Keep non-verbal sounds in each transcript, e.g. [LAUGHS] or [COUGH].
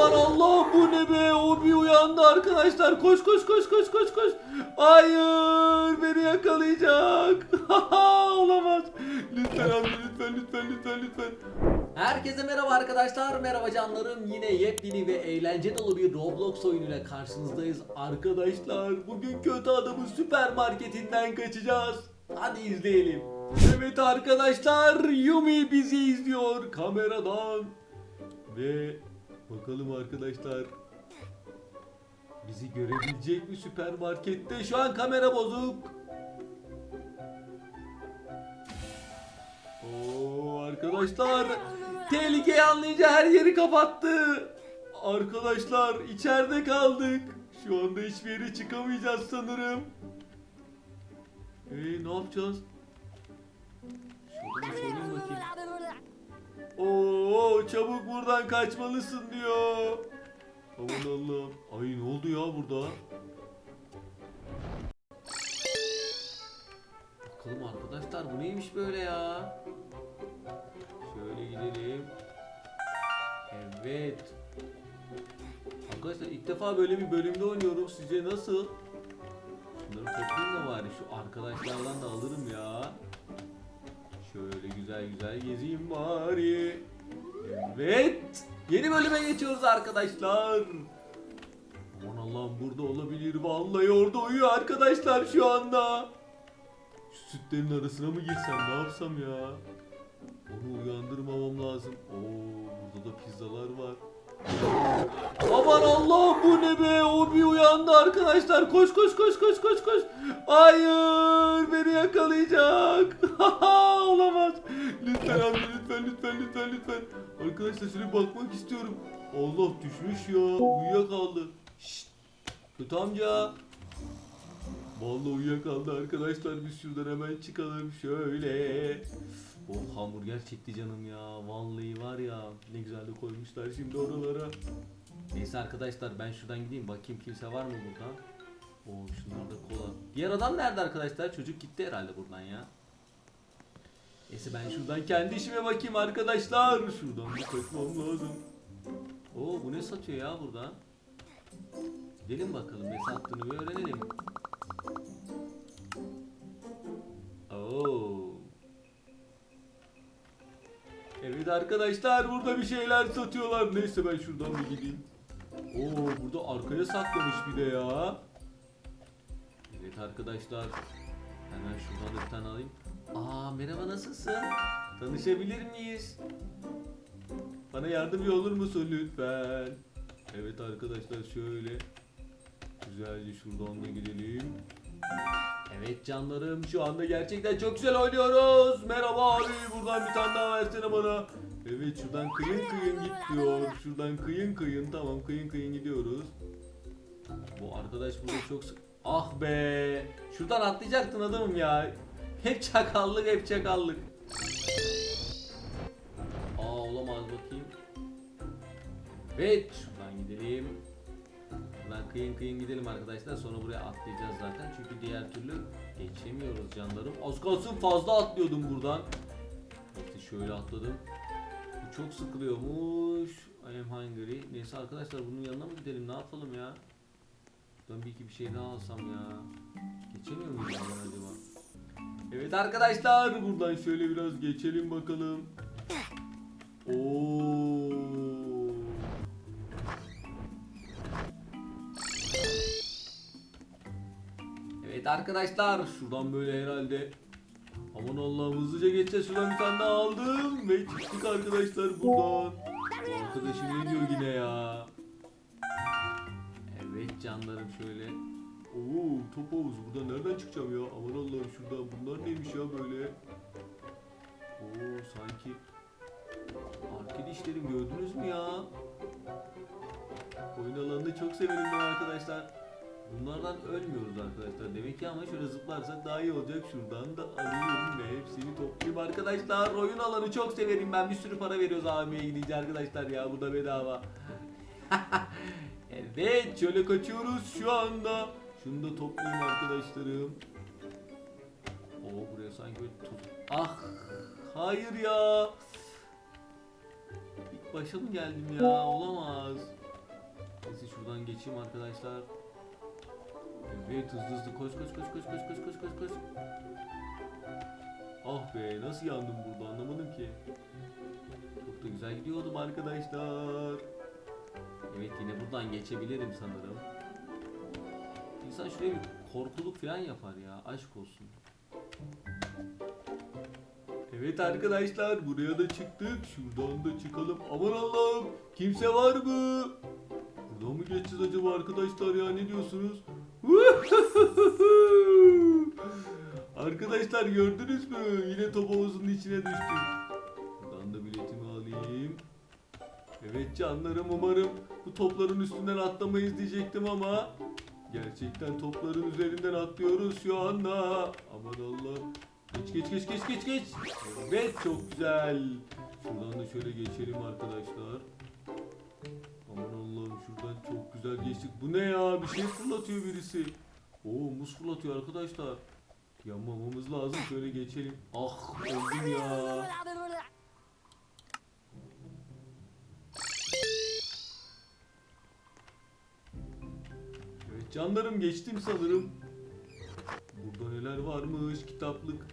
Aman Allah bu ne be? O bir uyandı arkadaşlar. Koş koş koş koş koş koş. Hayır beni yakalayacak. [LAUGHS] Olamaz. Lütfen amca lütfen lütfen lütfen lütfen. Herkese merhaba arkadaşlar. Merhaba canlarım. Yine yepyeni ve eğlence dolu bir Roblox oyunuyla karşınızdayız. Arkadaşlar bugün kötü adamın süpermarketinden kaçacağız. Hadi izleyelim. Evet arkadaşlar Yumi bizi izliyor kameradan. Ve bakalım arkadaşlar bizi görebilecek mi süpermarkette? Şu an kamera bozuk. Oo arkadaşlar tehlikeyi anlayınca her yeri kapattı. Arkadaşlar içeride kaldık. Şu anda hiçbir yere çıkamayacağız sanırım. Ee ne yapacağız? Şurada bakayım. Oo çabuk buradan kaçmalısın diyor. Aman Allah'ım. Ay ne oldu ya burada? Bakalım arkadaşlar bu neymiş böyle ya? Şöyle gidelim. Evet. Arkadaşlar ilk defa böyle bir bölümde oynuyorum. Sizce nasıl? Şunları toplayayım da bari şu arkadaşlardan da alırım ya. Şöyle güzel güzel gezeyim bari. Evet. Yeni bölüme geçiyoruz arkadaşlar. Aman Allah'ım burada olabilir. Vallahi orada uyuyor arkadaşlar şu anda. Şu sütlerin arasına mı girsem ne yapsam ya? Onu uyandırmamam lazım. Oo burada da pizzalar var. Aman Allah bu ne be? O bir uyandı arkadaşlar. Koş koş koş koş koş koş. Hayır beni yakalayacak. [LAUGHS] Olamaz. Lütfen amca lütfen lütfen lütfen lütfen. Arkadaşlar şöyle bakmak istiyorum. Allah düşmüş ya. Uyuyakaldı. Şşt. Kötü amca. Vallahi uyuyakaldı arkadaşlar. Biz şuradan hemen çıkalım şöyle. Oh hamburger çekti canım ya. Vallahi var ya ne güzel de koymuşlar şimdi oralara. Neyse arkadaşlar ben şuradan gideyim bakayım kimse var mı burada? Oo şunlarda kola. Diğer adam nerede arkadaşlar? Çocuk gitti herhalde buradan ya. Neyse ben şuradan kendi işime bakayım arkadaşlar. Şuradan bir kaçmam lazım. Oo bu ne satıyor ya burada? Gidelim bakalım ne sattığını bir öğrenelim. Oo. Evet arkadaşlar burada bir şeyler satıyorlar. Neyse ben şuradan bir gideyim. Oo burada arkaya saklamış bir de ya. Evet arkadaşlar. Hemen şuradan da bir tane alayım. Aa merhaba nasılsın? Tanışabilir miyiz? Bana yardımcı olur musun lütfen? Evet arkadaşlar şöyle. Güzelce şuradan da gidelim. Evet canlarım şu anda gerçekten çok güzel oynuyoruz. Merhaba abi buradan bir tane daha versene bana. Evet şuradan kıyın kıyın git diyor. Şuradan kıyın kıyın tamam kıyın kıyın gidiyoruz. Bu arkadaş burada çok sık... Ah be! Şuradan atlayacaktın adamım ya. Hep çakallık hep çakallık. Aa olamaz bakayım. Evet şuradan gidelim. Buradan kıyın kıyın gidelim arkadaşlar. Sonra buraya atlayacağız zaten. Çünkü diğer türlü geçemiyoruz canlarım. Az kalsın fazla atlıyordum buradan. İşte şöyle atladım. Bu çok sıkılıyormuş. I am hungry. Neyse arkadaşlar bunun yanına mı gidelim? Ne yapalım ya? Ben bir iki bir şey daha alsam ya. Geçemiyor muyum acaba? Evet arkadaşlar buradan şöyle biraz geçelim bakalım. Oo. Evet arkadaşlar şuradan böyle herhalde Aman Allah'ım hızlıca geçeceğiz şuradan bir tane daha aldım ve çıktık arkadaşlar buradan Bu arkadaşım ne diyor yine ya Evet canlarım şöyle Oo top havuz buradan nereden çıkacağım ya aman Allah'ım şurada bunlar neymiş ya böyle Oo sanki Arket işlerim gördünüz mü ya Oyun alanını çok severim ben arkadaşlar Bunlardan ölmüyoruz arkadaşlar. Demek ki ama şöyle zıplarsak daha iyi olacak. Şuradan da alayım ve hepsini toplayayım arkadaşlar. Oyun alanı çok severim ben. Bir sürü para veriyoruz AVM'ye gidince arkadaşlar ya. Bu da bedava. [LAUGHS] evet şöyle kaçıyoruz şu anda. Şunu da toplayayım arkadaşlarım. Oo buraya sanki böyle tut. Ah hayır ya. İlk başa mı geldim ya? Olamaz. Neyse şuradan geçeyim arkadaşlar. Evet hızlı hızlı koş koş koş koş koş koş koş koş koş. Ah be nasıl yandım burada anlamadım ki. Çok da güzel gidiyordum arkadaşlar. Evet yine buradan geçebilirim sanırım. İnsan şuraya bir korkuluk falan yapar ya aşk olsun. Evet arkadaşlar buraya da çıktık. Şuradan da çıkalım. Aman Allah'ım kimse var mı? Buradan mı geçeceğiz acaba arkadaşlar ya ne diyorsunuz? [LAUGHS] arkadaşlar gördünüz mü? Yine top havuzunun içine düştük. Buradan da biletimi alayım. Evet canlarım umarım bu topların üstünden atlamayız diyecektim ama gerçekten topların üzerinden atlıyoruz şu anda. Aman Allah. Geç geç geç geç geç geç. Evet çok güzel. Şuradan da şöyle geçelim arkadaşlar. Aman Allah'ım şuradan çok güzel geçtik. Bu ne ya? Bir şey fırlatıyor birisi. Oo muz fırlatıyor arkadaşlar. Yanmamamız lazım. Şöyle geçelim. Ah öldüm ya. Canlarım geçtim sanırım. Burada neler varmış kitaplık.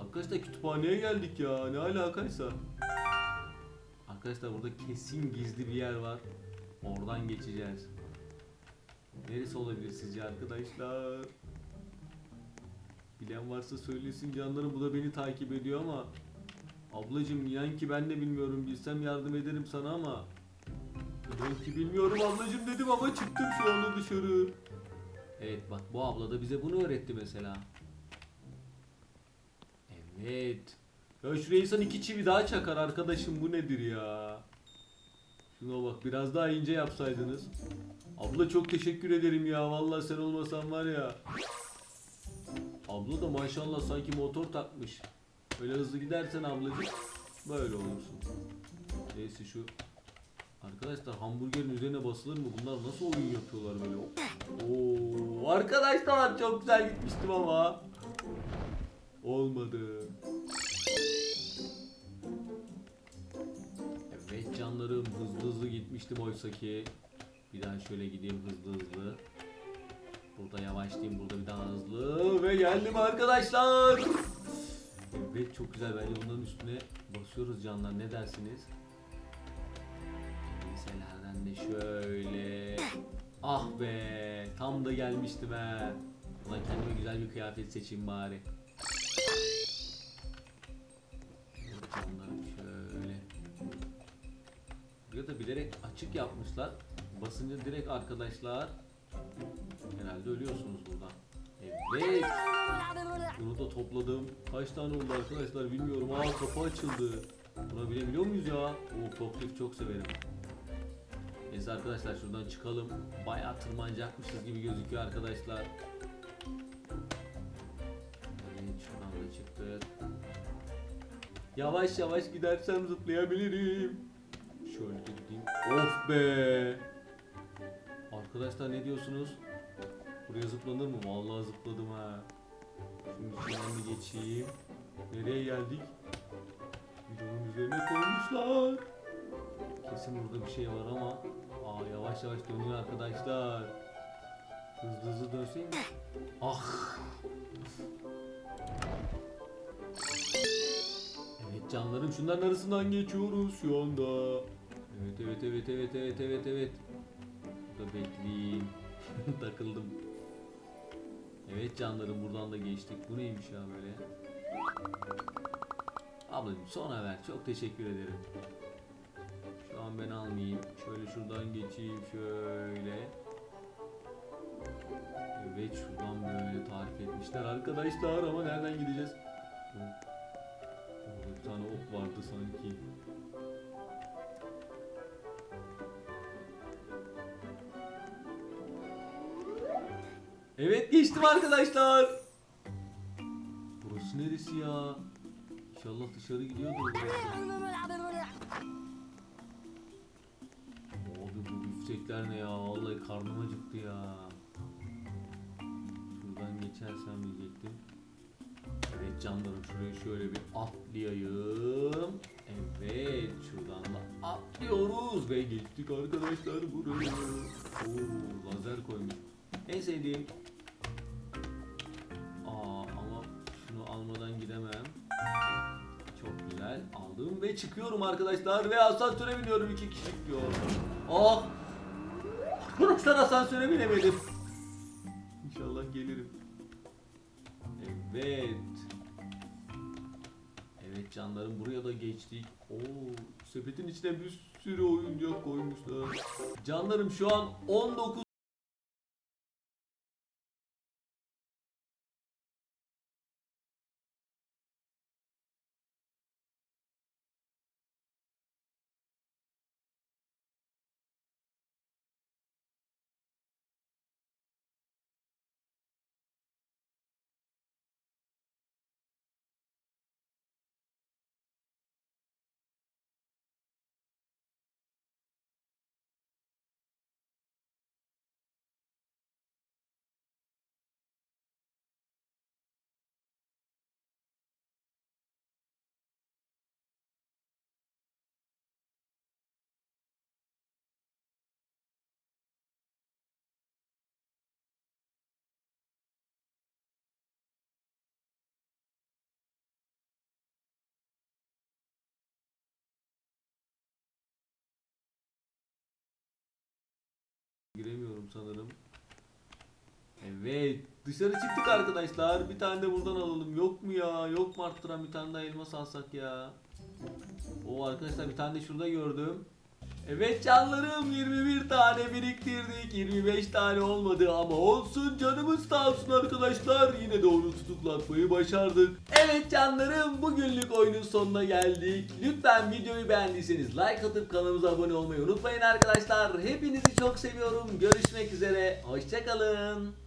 Arkadaşlar kütüphaneye geldik ya ne alakaysa. Arkadaşlar burada kesin gizli bir yer var. Oradan geçeceğiz. Neresi olabilir sizce arkadaşlar? Bilen varsa söylesin canlarım bu da beni takip ediyor ama Ablacım inan ki ben de bilmiyorum bilsem yardım ederim sana ama İnan ki bilmiyorum ablacım dedim ama çıktım şu anda dışarı. Evet bak bu abla da bize bunu öğretti mesela. Evet. Ya şuraya insan iki çivi daha çakar arkadaşım bu nedir ya? Şuna bak biraz daha ince yapsaydınız. Abla çok teşekkür ederim ya vallahi sen olmasan var ya. Abla da maşallah sanki motor takmış. Öyle hızlı gidersen ablacık böyle olursun. Neyse şu Arkadaşlar hamburgerin üzerine basılır mı? Bunlar nasıl oyun yapıyorlar böyle? Oo, arkadaşlar çok güzel gitmiştim ama olmadı. Evet canlarım hızlı hızlı gitmiştim oysa ki. Bir daha şöyle gideyim hızlı hızlı. Burada yavaşlayayım burada bir daha hızlı ve geldim arkadaşlar. Evet çok güzel bence bunların üstüne basıyoruz canlar ne dersiniz? Şöyle. Ah be tam da gelmişti be. Ulan kendime güzel bir kıyafet seçeyim bari. Şöyle. Buraya da bilerek açık yapmışlar. Basınca direkt arkadaşlar Herhalde ölüyorsunuz burada. Evet. Bunu da topladım. Kaç tane oldu arkadaşlar bilmiyorum. Aa kapı açıldı. Buna binebiliyor muyuz ya? Oo forklift çok severim. Neyse arkadaşlar şuradan çıkalım. Bayağı tırmanacakmışız gibi gözüküyor arkadaşlar. Evet şuradan da çıktık. Yavaş yavaş gidersem zıplayabilirim. Şöyle de gideyim. Of be. Arkadaşlar ne diyorsunuz? Buraya zıplanır mı? Vallahi zıpladım ha. Şimdi içinden bir geçeyim. Nereye geldik? Videonun üzerine koymuşlar. Kesin burada bir şey var ama. Aa yavaş yavaş dönüyor arkadaşlar. Hızlı hızlı dönseyim. Ah. Evet canlarım şunların arasından geçiyoruz şu anda. Evet evet evet evet evet evet evet. Burada bekleyeyim. [LAUGHS] Takıldım. Evet canlarım buradan da geçtik. Bu neymiş ya böyle? Ablacım sonra ver. Çok teşekkür ederim. Ben almayayım. Şöyle şuradan geçeyim şöyle. Evet şuradan böyle tarif etmişler arkadaşlar ama nereden gideceğiz? Orada bir tane ok vardı sanki. Evet geçtim arkadaşlar. Burası neresi ya? İnşallah dışarı gidiyordur. Biftekler ne ya? Vallahi karnım acıktı ya. Şuradan geçersem diyecektim. Evet canlarım şuraya şöyle bir atlayayım. Evet şuradan da atlıyoruz ve gittik arkadaşlar buraya. Oo lazer koymuş. En sevdiğim. Aa ama şunu almadan gidemem. Çok güzel aldım ve çıkıyorum arkadaşlar ve asansöre biniyorum iki kişilik diyor. Ah! Arkadaşlar asansöre binemedim. İnşallah gelirim. Evet. Evet canlarım buraya da geçtik. Oo, sepetin içine bir sürü oyuncak koymuşlar. Canlarım şu an 19 Giremiyorum sanırım. Evet. Dışarı çıktık arkadaşlar. Bir tane de buradan alalım. Yok mu ya? Yok mu arttıran bir tane daha elmas alsak ya? O arkadaşlar bir tane de şurada gördüm. Evet canlarım 21 tane biriktirdik. 25 tane olmadı ama olsun canımız sağ olsun arkadaşlar. Yine de onu tutuklatmayı başardık. Evet canlarım bugünlük oyunun sonuna geldik. Lütfen videoyu beğendiyseniz like atıp kanalımıza abone olmayı unutmayın arkadaşlar. Hepinizi çok seviyorum. Görüşmek üzere. Hoşçakalın.